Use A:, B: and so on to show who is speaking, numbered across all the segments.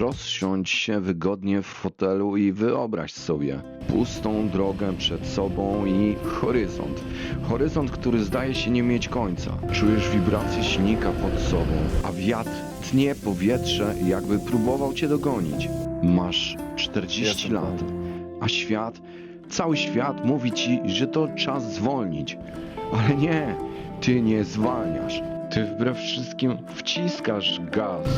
A: Rozsiądź się wygodnie w fotelu i wyobraź sobie pustą drogę przed sobą i horyzont. Horyzont, który zdaje się nie mieć końca. Czujesz wibrację silnika pod sobą, a wiatr tnie powietrze, jakby próbował cię dogonić. Masz 40
B: Jestem
A: lat, a świat, cały świat mówi ci, że to czas zwolnić. Ale nie, ty nie zwalniasz. Ty wbrew wszystkim wciskasz gaz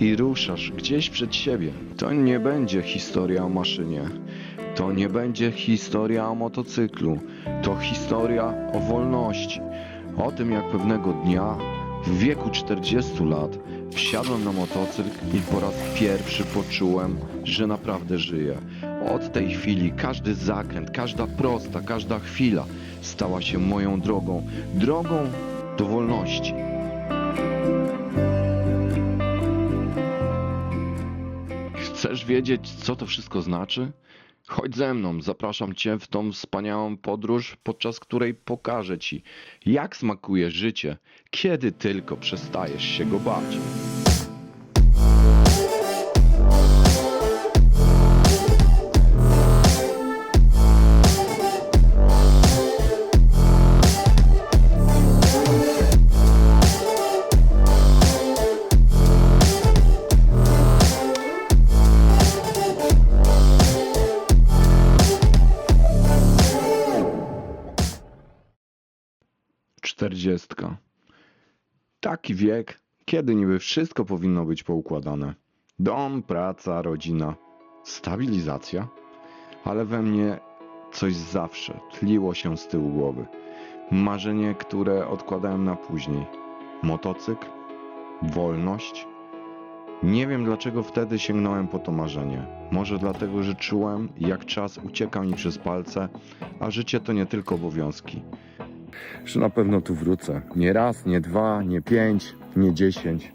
A: i ruszasz gdzieś przed siebie. To nie będzie historia o maszynie. To nie będzie historia o motocyklu. To historia o wolności. O tym, jak pewnego dnia, w wieku 40 lat, wsiadłem na motocykl i po raz pierwszy poczułem, że naprawdę żyję. Od tej chwili każdy zakręt, każda prosta, każda chwila stała się moją drogą. Drogą do wolności. Wiedzieć, co to wszystko znaczy? Chodź ze mną, zapraszam Cię w tą wspaniałą podróż, podczas której pokażę Ci, jak smakuje życie, kiedy tylko przestajesz się go bać. Czterdziestka. Taki wiek, kiedy niby wszystko powinno być poukładane. Dom, praca, rodzina, stabilizacja. Ale we mnie coś zawsze tliło się z tyłu głowy. Marzenie, które odkładałem na później. Motocykl, wolność. Nie wiem dlaczego wtedy sięgnąłem po to marzenie. Może dlatego, że czułem, jak czas ucieka mi przez palce, a życie to nie tylko obowiązki że na pewno tu wrócę. Nie raz, nie dwa, nie pięć, nie dziesięć.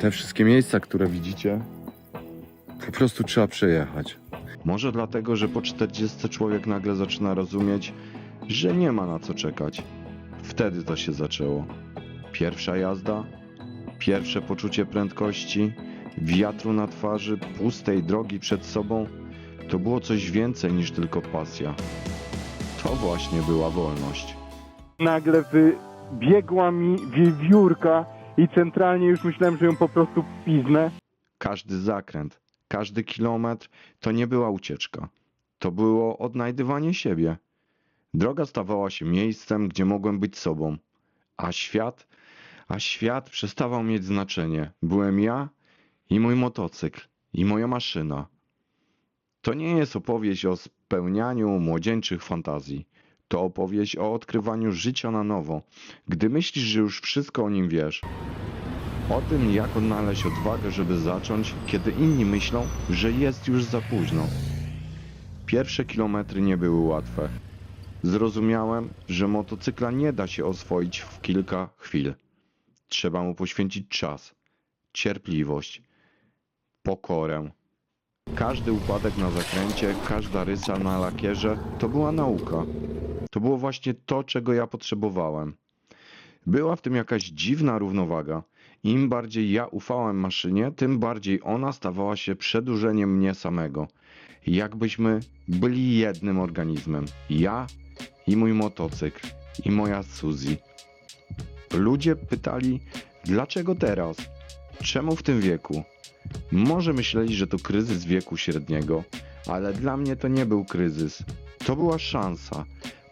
A: Te wszystkie miejsca, które widzicie, po prostu trzeba przejechać. Może dlatego, że po 40 człowiek nagle zaczyna rozumieć, że nie ma na co czekać. Wtedy to się zaczęło. Pierwsza jazda, pierwsze poczucie prędkości, wiatru na twarzy, pustej drogi przed sobą. To było coś więcej niż tylko pasja. To właśnie była wolność.
B: Nagle wybiegła mi wiewiórka i centralnie już myślałem, że ją po prostu piznę.
A: Każdy zakręt, każdy kilometr to nie była ucieczka. To było odnajdywanie siebie. Droga stawała się miejscem, gdzie mogłem być sobą. A świat, a świat przestawał mieć znaczenie. Byłem ja i mój motocykl, i moja maszyna. To nie jest opowieść o spełnianiu młodzieńczych fantazji. To opowieść o odkrywaniu życia na nowo, gdy myślisz, że już wszystko o nim wiesz. O tym, jak odnaleźć odwagę, żeby zacząć, kiedy inni myślą, że jest już za późno. Pierwsze kilometry nie były łatwe. Zrozumiałem, że motocykla nie da się oswoić w kilka chwil. Trzeba mu poświęcić czas, cierpliwość, pokorę. Każdy upadek na zakręcie, każda rysa na lakierze to była nauka. To było właśnie to, czego ja potrzebowałem. Była w tym jakaś dziwna równowaga. Im bardziej ja ufałem maszynie, tym bardziej ona stawała się przedłużeniem mnie samego. Jakbyśmy byli jednym organizmem. Ja i mój motocykl, i moja Suzy. Ludzie pytali, dlaczego teraz? Czemu w tym wieku? Może myśleli, że to kryzys wieku średniego, ale dla mnie to nie był kryzys. To była szansa.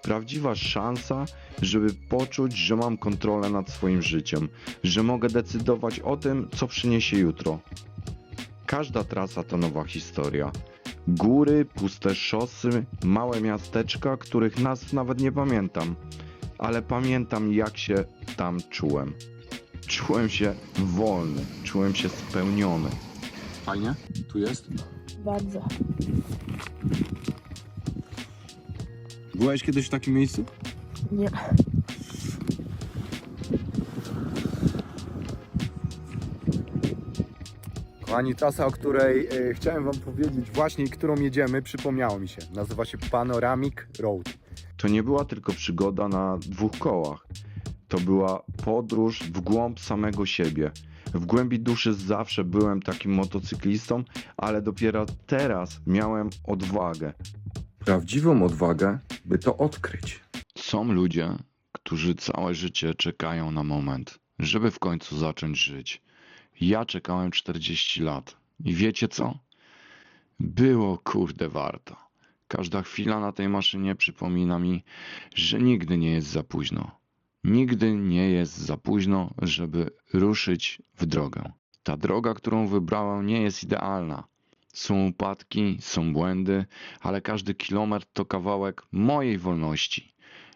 A: Prawdziwa szansa, żeby poczuć, że mam kontrolę nad swoim życiem, że mogę decydować o tym, co przyniesie jutro. Każda trasa to nowa historia. Góry, puste szosy, małe miasteczka, których nazw nawet nie pamiętam, ale pamiętam, jak się tam czułem. Czułem się wolny, czułem się spełniony.
C: Fajnie? Tu jest?
D: Bardzo.
C: Byłeś kiedyś w takim miejscu?
D: Nie.
E: Kochani, trasa, o której e, chciałem Wam powiedzieć właśnie i którą jedziemy, przypomniało mi się. Nazywa się Panoramic Road.
A: To nie była tylko przygoda na dwóch kołach. To była podróż w głąb samego siebie. W głębi duszy zawsze byłem takim motocyklistą, ale dopiero teraz miałem odwagę.
E: Prawdziwą odwagę, by to odkryć.
A: Są ludzie, którzy całe życie czekają na moment, żeby w końcu zacząć żyć. Ja czekałem 40 lat i wiecie co? Było kurde warto. Każda chwila na tej maszynie przypomina mi, że nigdy nie jest za późno. Nigdy nie jest za późno, żeby ruszyć w drogę. Ta droga, którą wybrałem, nie jest idealna. Są upadki, są błędy, ale każdy kilometr to kawałek mojej wolności.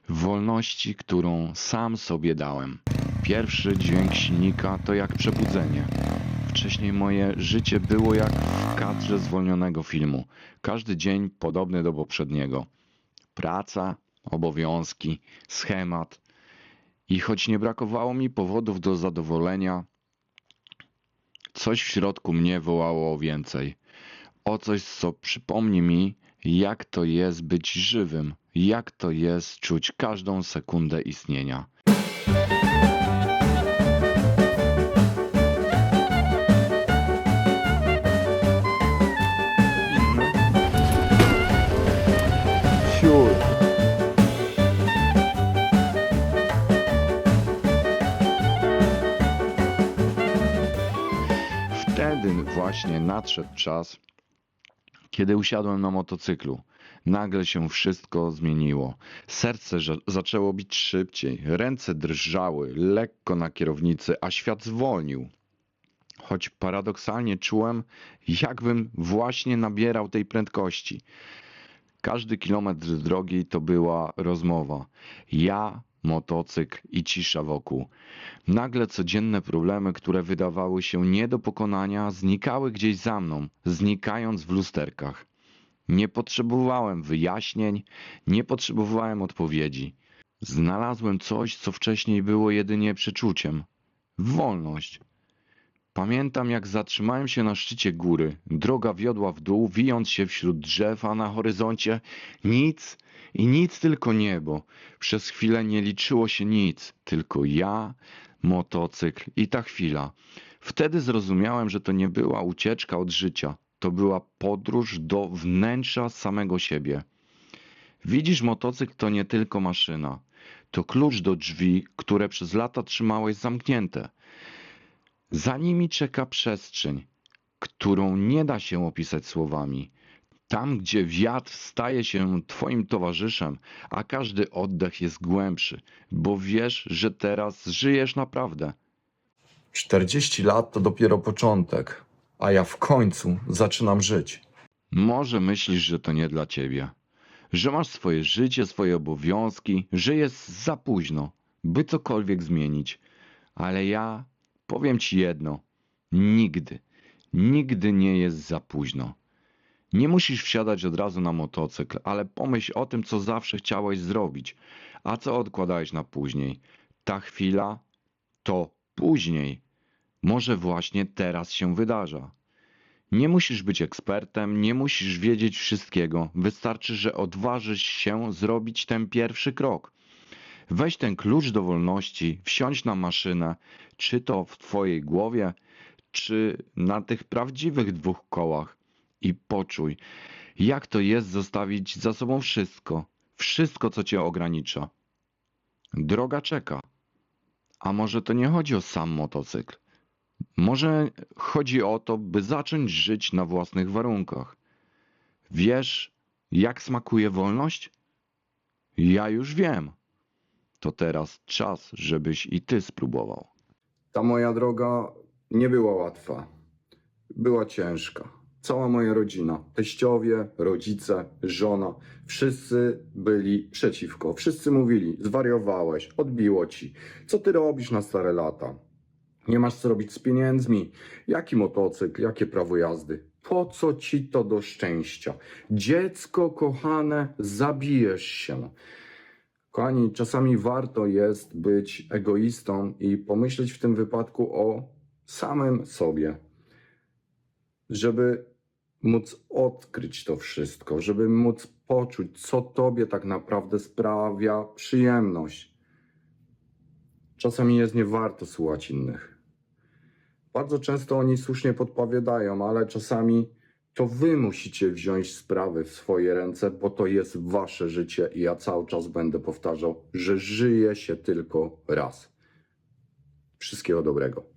A: Wolności, którą sam sobie dałem. Pierwszy dźwięk silnika to jak przebudzenie. Wcześniej moje życie było jak w kadrze zwolnionego filmu. Każdy dzień podobny do poprzedniego. Praca, obowiązki, schemat. I choć nie brakowało mi powodów do zadowolenia, coś w środku mnie wołało o więcej. O coś, co przypomni mi, jak to jest być żywym, jak to jest czuć każdą sekundę istnienia. Wtedy właśnie nadszedł czas, kiedy usiadłem na motocyklu. Nagle się wszystko zmieniło. Serce zaczęło bić szybciej, ręce drżały lekko na kierownicy, a świat zwolnił. Choć paradoksalnie czułem, jakbym właśnie nabierał tej prędkości. Każdy kilometr drogi to była rozmowa. Ja, motocykl i cisza wokół. Nagle codzienne problemy, które wydawały się nie do pokonania, znikały gdzieś za mną, znikając w lusterkach. Nie potrzebowałem wyjaśnień, nie potrzebowałem odpowiedzi. Znalazłem coś, co wcześniej było jedynie przeczuciem wolność. Pamiętam, jak zatrzymałem się na szczycie góry. Droga wiodła w dół, wijąc się wśród drzew, a na horyzoncie nic i nic, tylko niebo. Przez chwilę nie liczyło się nic, tylko ja, motocykl i ta chwila. Wtedy zrozumiałem, że to nie była ucieczka od życia, to była podróż do wnętrza samego siebie. Widzisz, motocykl to nie tylko maszyna, to klucz do drzwi, które przez lata trzymałeś zamknięte. Za nimi czeka przestrzeń, którą nie da się opisać słowami. Tam, gdzie wiatr staje się Twoim towarzyszem, a każdy oddech jest głębszy, bo wiesz, że teraz żyjesz naprawdę.
E: 40 lat to dopiero początek, a ja w końcu zaczynam żyć.
A: Może myślisz, że to nie dla ciebie, że masz swoje życie, swoje obowiązki, że jest za późno, by cokolwiek zmienić, ale ja powiem ci jedno: nigdy, nigdy nie jest za późno. Nie musisz wsiadać od razu na motocykl, ale pomyśl o tym, co zawsze chciałeś zrobić, a co odkładałeś na później. Ta chwila to później. Może właśnie teraz się wydarza. Nie musisz być ekspertem, nie musisz wiedzieć wszystkiego. Wystarczy, że odważysz się zrobić ten pierwszy krok. Weź ten klucz do wolności, wsiądź na maszynę, czy to w twojej głowie, czy na tych prawdziwych dwóch kołach i poczuj, jak to jest zostawić za sobą wszystko, wszystko, co cię ogranicza. Droga czeka. A może to nie chodzi o sam motocykl? Może chodzi o to, by zacząć żyć na własnych warunkach. Wiesz, jak smakuje wolność? Ja już wiem. To teraz czas, żebyś i ty spróbował.
E: Ta moja droga nie była łatwa. Była ciężka. Cała moja rodzina, teściowie, rodzice, żona, wszyscy byli przeciwko. Wszyscy mówili: zwariowałeś, odbiło ci. Co ty robisz na stare lata? Nie masz co robić z pieniędzmi. Jaki motocykl, jakie prawo jazdy? Po co ci to do szczęścia? Dziecko kochane, zabijesz się. Kochani, czasami warto jest być egoistą i pomyśleć w tym wypadku o samym sobie, żeby móc odkryć to wszystko, żeby móc poczuć, co tobie tak naprawdę sprawia przyjemność. Czasami jest nie warto słuchać innych.
A: Bardzo często oni słusznie podpowiadają, ale czasami to wy musicie wziąć sprawy w swoje ręce, bo to jest wasze życie i ja cały czas będę powtarzał, że żyje się tylko raz. Wszystkiego dobrego.